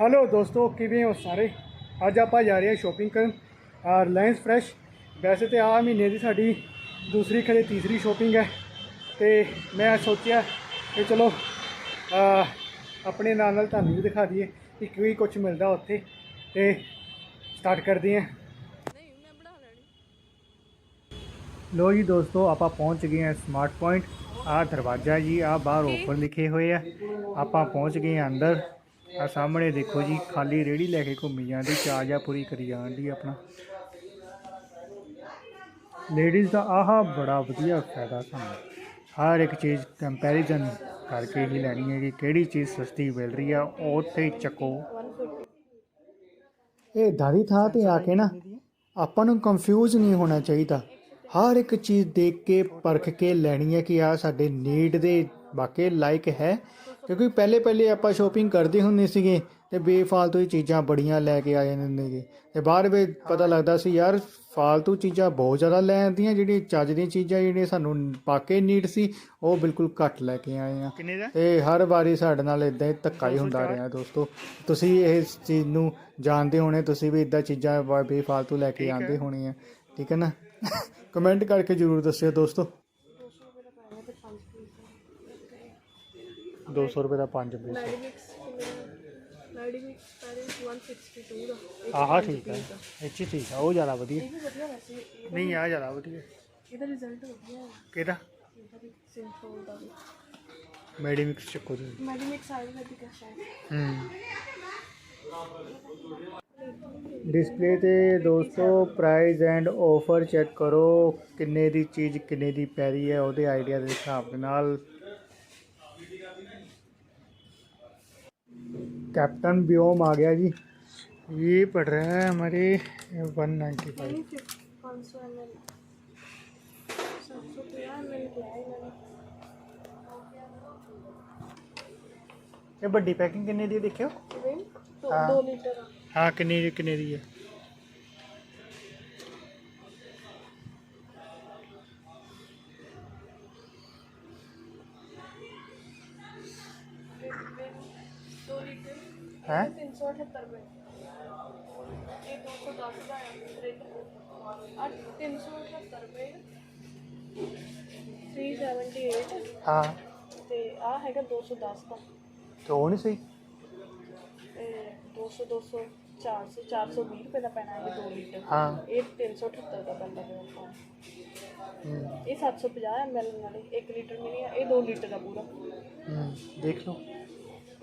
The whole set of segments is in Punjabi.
ਹੈਲੋ ਦੋਸਤੋ ਕਿਵੇਂ ਹੋ ਸਾਰੇ? ਅੱਜ ਆਪਾਂ ਜਾ ਰਹੇ ਹਾਂ ਸ਼ੋਪਿੰਗ ਕਰਨ। ਰਿਲਾਇੰਸ ਫਰੈਸ਼ ਵੈਸੇ ਤੇ ਆ ਮਹੀਨੇ ਦੀ ਸਾਡੀ ਦੂਸਰੀ ਖਰੇ ਤੀਸਰੀ ਸ਼ੋਪਿੰਗ ਹੈ। ਤੇ ਮੈਂ ਸੋਚਿਆ ਕਿ ਚਲੋ ਆਪਣੇ ਨਾਲ ਨਾਲ ਤੁਹਾਨੂੰ ਵੀ ਦਿਖਾ ਦਈਏ ਕਿ ਕੀ ਕੁਝ ਮਿਲਦਾ ਉੱਥੇ। ਤੇ ਸਟਾਰਟ ਕਰਦੇ ਹਾਂ। ਲੋ ਜੀ ਦੋਸਤੋ ਆਪਾਂ ਪਹੁੰਚ ਗਏ ਹਾਂ ਸਮਾਰਟ ਪੁਆਇੰਟ ਆ ਦਰਵਾਜ਼ਾ ਜੀ ਆ ਬਾਹਰ ਓਪਨ ਲਿਖੇ ਹੋਏ ਆ। ਆਪਾਂ ਪਹੁੰਚ ਗਏ ਅੰਦਰ। ਆ ਸਾਹਮਣੇ ਦੇਖੋ ਜੀ, ਖਾਲੀ ਰੇੜੀ ਲੈ ਕੇ ਘੁੰਮੀ ਜਾਂਦੀ ਚਾਹ ਜਾ ਪੂਰੀ ਕਰੀ ਜਾਂਦੀ ਆਪਣਾ। ਲੇਡੀਜ਼ ਦਾ ਆਹ ਬੜਾ ਵਧੀਆ ਫਾਇਦਾ ਸਾਨੂੰ। ਹਰ ਇੱਕ ਚੀਜ਼ ਕੰਪੈਰੀਜ਼ਨ ਕਰਕੇ ਹੀ ਲੈਣੀ ਹੈ ਕਿ ਕਿਹੜੀ ਚੀਜ਼ ਸਸਤੀ ਮਿਲ ਰਹੀ ਆ ਉੱਥੇ ਚੱਕੋ। 150 ਇਹ ਦਾਦੀ ਥਾਂ ਤੇ ਆ ਕੇ ਨਾ, ਆਪਾਂ ਨੂੰ ਕੰਫਿਊਜ਼ ਨਹੀਂ ਹੋਣਾ ਚਾਹੀਦਾ। ਹਰ ਇੱਕ ਚੀਜ਼ ਦੇਖ ਕੇ, ਪਰਖ ਕੇ ਲੈਣੀ ਹੈ ਕਿ ਆ ਸਾਡੇ ਨੀਡ ਦੇ ਵਾਕਈ ਲਾਇਕ ਹੈ। ਕਿਉਂਕਿ ਪਹਿਲੇ ਪਹਿਲੇ ਆਪਾਂ ਸ਼ੋਪਿੰਗ ਕਰਦੇ ਹੁੰਦੇ ਸੀਗੇ ਤੇ ਬੇਫਾਲਤੂ ਹੀ ਚੀਜ਼ਾਂ ਬੜੀਆਂ ਲੈ ਕੇ ਆ ਜਾਂਦੇ ਸੀਗੇ। ਤੇ ਬਾਅਦ ਵਿੱਚ ਪਤਾ ਲੱਗਦਾ ਸੀ ਯਾਰ ਫਾਲਤੂ ਚੀਜ਼ਾਂ ਬਹੁਤ ਜ਼ਿਆਦਾ ਲੈ ਆਉਂਦੀਆਂ ਜਿਹੜੀਆਂ ਚੱਜ ਦੀਆਂ ਚੀਜ਼ਾਂ ਜਿਹੜੀਆਂ ਸਾਨੂੰ ਪਾਕੇ ਨੀਡ ਸੀ ਉਹ ਬਿਲਕੁਲ ਘੱਟ ਲੈ ਕੇ ਆਏ ਆ। ਤੇ ਹਰ ਵਾਰੀ ਸਾਡੇ ਨਾਲ ਇਦਾਂ ਹੀ ਧੱਕਾ ਹੀ ਹੁੰਦਾ ਰਿਹਾ ਦੋਸਤੋ। ਤੁਸੀਂ ਇਸ ਚੀਜ਼ ਨੂੰ ਜਾਣਦੇ ਹੋਣੇ ਤੁਸੀਂ ਵੀ ਇਦਾਂ ਚੀਜ਼ਾਂ ਬੇਫਾਲਤੂ ਲੈ ਕੇ ਆਉਂਦੇ ਹੋਣੇ ਆ। ਠੀਕ ਹੈ ਨਾ? ਕਮੈਂਟ ਕਰਕੇ ਜਰੂਰ ਦੱਸਿਓ ਦੋਸਤੋ। 200 ਰੁਪਏ ਦਾ 5 ਪੀਸ। ਮੈਡੀਮਿਕਸ ਮੈਡੀਮਿਕਸ ਪੈਰਿਸ 162 ਦਾ ਇੱਕ ਆਹ ਪੰਜ ਠੀਕ ਹੈ। ਇਹ 'ਚ ਠੀਕ ਆ ਉਹ ਜ਼ਿਆਦਾ ਵਧੀਆ। ਇਹ ਵੀ ਵਧੀਆ ਵੈਸੇ। ਇਹਦਾ- ਨਹੀਂ ਆ ਜ਼ਿਆਦਾ ਵਧੀਆ। ਇਹਦਾ ਰਿਜ਼ਲਟ ਵਧੀਆ ਹੈ। ਕਿਹਦਾ? ਇਹਦਾ ਵੀ ਸਿੰਥੋਲ ਦਾ ਵੀ। ਮੈਡੀਮਿਕਸ ਚੱਕੋ ਜੀ ਮੈਡੀਮਿਕਸ ਆਯੁਰਵੈਦਿਕ ਹੈ ਸ਼ਾਇਦ। ਹੂੰ। ਡਿਸਪਲੇ ਤੇ ਦੋਸਤੋ ਪ੍ਰਾਈਸ ਐਂਡ ਆਫਰ ਚੈੱਕ ਕਰੋ। ਕਿੰਨੇ ਦੀ ਚੀਜ਼ ਕਿੰਨੇ ਦੀ ਪੈ ਰਹੀ ਹੈ ਉਹਦੇ ਆਈਡੀਆ ਦੇ ਹਿਸਾਬ ਦੇ ਨਾਲ। कैप्टन व्योम आ गया जी। ये पड़ रहा है हमारे वन नाइन्टी फाइव ये बड़ी पैकिंग कितने दी देखियो? हाँ। हाँ कितने कितने दी है। हैं ਹਾਂ ਤੇ ਆ ਹੈਗਾ 210 ਦਾ ਤੇ ਉਹ ਨਹੀਂ ਸਹੀ ਇਹ 200 200 400 420 ਰੁਪਏ ਦਾ ਪੈਣਾ ਹੈ 2 ਲੀਟਰ ਹਾਂ ਇਹ 378 ਦਾ ਪੈਂਦਾ ਹੈ ਆਪਾਂ ਇਹ 750 ml ਵਾਲੀ 1 ਲੀਟਰ ਮਿਲੀ ਹੈ ਇਹ 2 ਲੀਟਰ ਦਾ ਪੂਰਾ ਹੂੰ ਦੇਖ ਲਓ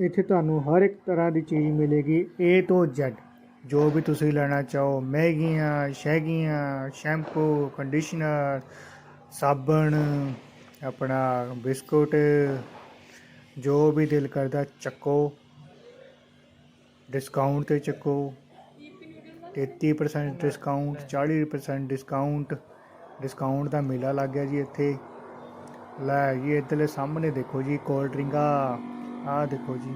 ਇੱਥੇ ਤੁਹਾਨੂੰ ਹਰ ਇੱਕ ਤਰ੍ਹਾਂ ਦੀ ਚੀਜ਼ ਮਿਲੇਗੀ, A ਤੋਂ Z ਜੋ ਵੀ ਤੁਸੀਂ ਲੈਣਾ ਚਾਹੋ, ਮੈਗੀਆਂ ਸ਼ਹਿਗੀਆਂ ਸ਼ੈਂਪੂ ਕੰਡੀਸ਼ਨਰ ਸਾਬਣ, ਆਪਣਾ ਬਿਸਕੁਟ, ਜੋ ਵੀ ਦਿਲ ਕਰਦਾ ਚੱਕੋ ਡਿਸਕਾਊਂਟ ਤੇ ਚੱਕੋ। 33% ਡਿਸਕਾਊਂਟ 40% ਡਿਸਕਾਊਂਟ ਡਿਸਕਾਊਂਟ ਦਾ ਮੇਲਾ ਲੱਗ ਗਿਆ ਜੀ ਇੱਥੇ। ਲੈ ਜੀ, ਇੱਧਰਲੇ ਸਾਹਮਣੇ ਦੇਖੋ ਜੀ ਕੋਲਡ ਡਰਿੰਕਾਂ ਆਹ ਦੇਖੋ ਜੀ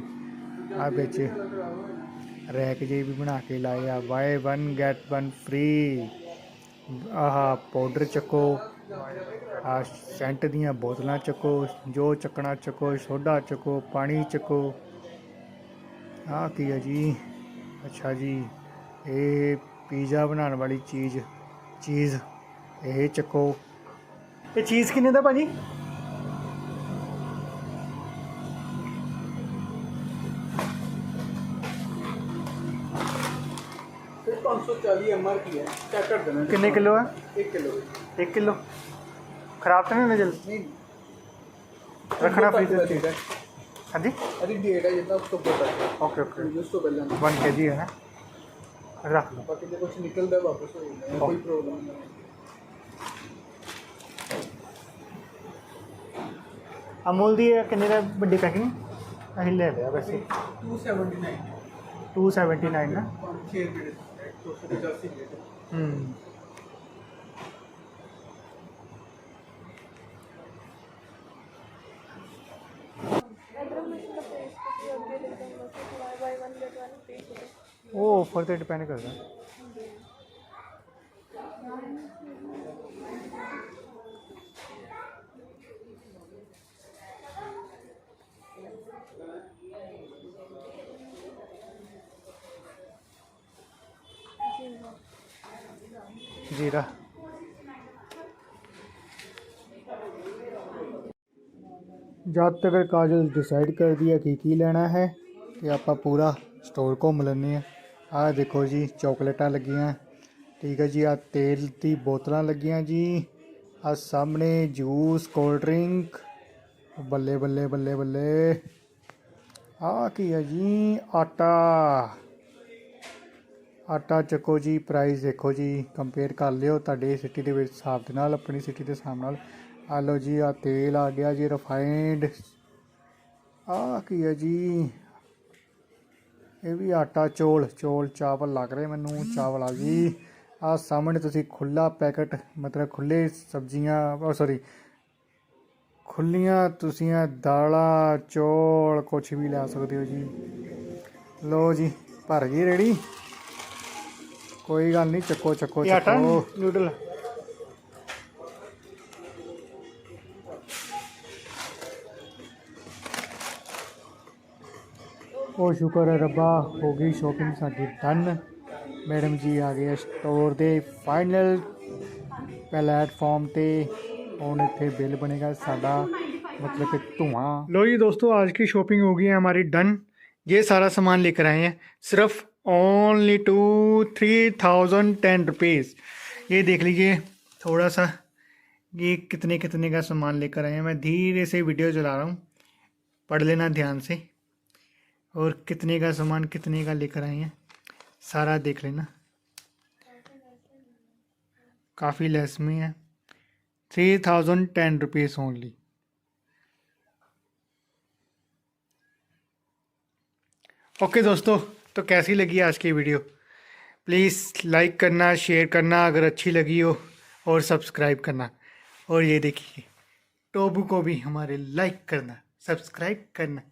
ਆਹ ਵਿੱਚ ਰੈਕ ਜੇ ਵੀ ਬਣਾ ਕੇ ਲਾਏ ਆ। ਬਾਏ 1 ਗੈਟ 1 ਫ੍ਰੀ ਆਹ ਪਾਊਡਰ ਚੱਕੋ ਆ ਸੈਂਟ ਦੀਆਂ ਬੋਤਲਾਂ ਚੱਕੋ, ਜੋ ਚੱਕਣਾ ਚੱਕੋ, ਸੋਡਾ ਚੱਕੋ, ਪਾਣੀ ਚੱਕੋ। ਆਹ ਕੀ ਹੈ ਜੀ? ਅੱਛਾ ਜੀ, ਇਹ ਪੀਜ਼ਾ ਬਣਾਉਣ ਵਾਲੀ ਚੀਜ਼ ਚੀਜ਼ ਇਹ ਚੱਕੋ। ਇਹ ਚੀਜ਼ ਕਿੰਨੇ ਦਾ ਭਾਜੀ? पाँच कितने किलो है? एक किलो। एक किलो। खराब तो नहीं ना जल्द? नहीं। रखना फ्रीजर ठीक है हाँ जी? अरे डेट है जितना उसको पता है। Okay okay. उसको तो पहले वन के जी है ना? रख लो। बाकी जो कुछ निकल दे वापस हो कोई प्रॉब्लम नहीं अमूल दी किन्ने का बड़ी पैकिंग? अहीं ले लिया वैसे 279 279 ना? 6 लीटर हम्म। वो सौ से वो फर्दर डिपेंड करता है ਕਿ ਬਾਈ ਬਾਈ 1 ਗੈਟ 1 ਪੇਸਟ ਉਹ ਆਫਰ ਤੇ ਡਿਪੈਂਡ ਕਰਦਾ ਜੀਰਾ ਜਦ ਤੱਕ ਕਾਜਲ ਡਿਸਾਈਡ ਕਰਦੀ ਹੈ ਕਿ ਕੀ ਲੈਣਾ ਹੈ ਤੇ ਆਪਾਂ ਪੂਰਾ ਸਟੋਰ ਘੁੰਮ ਲੈਂਦੇ ਆ ਆਹ ਦੇਖੋ ਜੀ ਚਾਕਲੇਟਾਂ ਲੱਗੀਆਂ ਠੀਕ ਹੈ ਜੀ ਆ ਤੇਲ ਦੀ ਬੋਤਲਾਂ ਲੱਗੀਆਂ ਜੀ ਆ ਸਾਹਮਣੇ ਜੂਸ ਕੋਲਡ ਡਰਿੰਕ ਬੱਲੇ ਬੱਲੇ ਬੱਲੇ ਬੱਲੇ ਆ ਕੀ ਹੈ ਜੀ ਆਟਾ ਆਟਾ ਚੱਕੋ ਜੀ ਪ੍ਰਾਈਸ ਦੇਖੋ ਜੀ ਕੰਪੇਅਰ ਕਰ ਲਿਓ ਤੁਹਾਡੇ ਸਿਟੀ ਦੇ ਵਿੱਚ ਹਿਸਾਬ ਦੇ ਨਾਲ, ਆਪਣੀ ਸਿਟੀ ਦੇ ਹਿਸਾਬ ਨਾਲ। ਆ ਲਓ ਜੀ ਆ ਤੇਲ ਆ ਗਿਆ ਜੀ ਰਿਫਾਈਨਡ ਆ ਕੀ ਹੈ ਜੀ? ਇਹ ਵੀ ਆਟਾ, ਚੋਲ ਚੋਲ, ਚਾਵਲ ਲੱਗ ਰਹੇ ਮੈਨੂੰ, ਚਾਵਲ ਆ ਜੀ। ਆ ਸਾਹਮਣੇ ਤੁਸੀਂ ਖੁੱਲਾ ਪੈਕਟ ਮਤਲਬ ਖੁੱਲੇ ਸਬਜ਼ੀਆਂ ਉਹ ਸੌਰੀ ਖੁੱਲੀਆਂ ਤੁਸੀਂ ਦਾਲਾਂ, ਚੋਲ ਕੁਝ ਵੀ ਲੈ ਸਕਦੇ ਹੋ ਜੀ। ਲੋ ਜੀ, ਭਰ ਗਈ ਰੇੜੀ ਕੋਈ ਗੱਲ ਨਹੀਂ ਚੱਕੋ ਚੱਕੋ ਚੱਕੋ ਨੂਡਲ ਉਹ ਸ਼ੁਕਰ ਹੈ ਰੱਬਾ ਹੋ ਗਈ ਸ਼ੋਪਿੰਗ ਸਾਡੀ ਡਨ ਮੈਡਮ ਜੀ ਆ ਗਏ ਸਟੋਰ ਦੇ ਫਾਈਨਲ ਪਲੇਟਫਾਰਮ ਤੇ ਹੁਣ ਇੱਥੇ ਬਿੱਲ ਬਣੇਗਾ ਸਾਡਾ मतलब कि धुआं लो जी दोस्तों आज की शॉपिंग हो गई है हमारी डन ये सारा सामान लेकर आए हैं सिर्फ only two three thousand ten rupees ये देख लीजिए, थोड़ा सा ये कितने कितने का सामान लेकर आए हैं। मैं धीरे से वीडियो चला रहा हूँ। पढ़ लेना ध्यान से। और कितने का सामान, कितने का लेकर आए हैं, सारा देख लेना। काफ़ी लेस में है। Three thousand ten rupees only okay दोस्तों तो कैसी लगी आज की वीडियो? प्लीज़ लाइक करना शेयर करना, अगर अच्छी लगी हो, और सब्सक्राइब करना। और ये देखिए, टोबू को भी हमारे लाइक करना सब्सक्राइब करना।